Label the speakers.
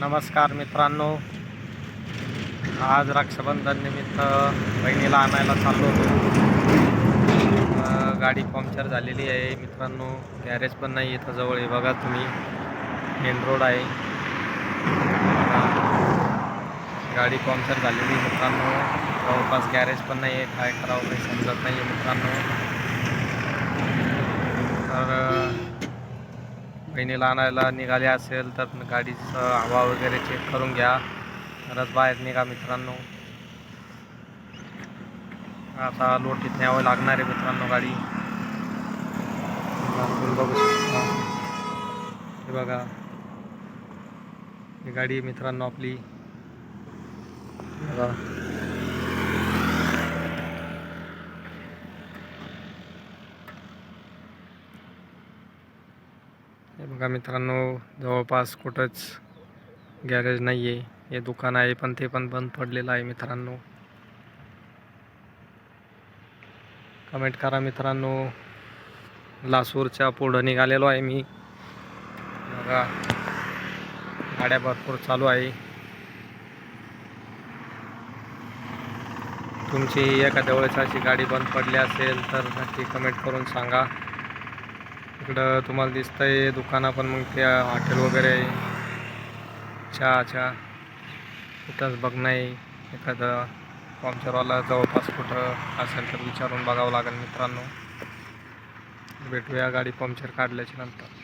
Speaker 1: नमस्कार मित्रांनो. आज रक्षाबंधन निमित्त बहिणीला आणायला चाललो होतो. गाडी पंक्चर झालेली आहे मित्रांनो. गॅरेज पण नाही इथं जवळ आहे. बघा तुम्ही. मेन रोड आहे. गाडी पंक्चर झालेली आहे मित्रांनो. जवळपास गॅरेज पण नाही आहे. काय करावं काही समजत नाही आहे मित्रांनो. तर बहिणीला आणायला निघाले असेल तर गाडीचं हवा वगैरे चेक करून घ्या. परत बाहेर निघा मित्रांनो. आता लोटीत न्यावं लागणार आहे मित्रांनो गाडी. बघू शकता. हे बघा. ही गाडी मित्रांनो आपली. बघा. हे बघा मित्रांनो जवळपास कुठंच गॅरेज नाही आहे हे दुकान आहे पण ते पण बंद पडलेलं आहे मित्रांनो. कमेंट करा मित्रांनो. लासूरच्या पुढं निघालेलो आहे मी. बघा गाड्या भरपूर चालू आहे. तुमची एखाद्या वेळेस अशी गाडी बंद पडली असेल तर नक्की कमेंट करून सांगा. इकडं तुम्हाला दिसतंय दुकानं पण मग त्या हॉटेल वगैरे आहे. चहा कुठंच बघ नाही एखादं पंक्चरवाला जवळपास कुठं असेल तर विचारून बघावं लागेल मित्रांनो. भेटूया गाडी पंक्चर काढल्याच्या नंतर.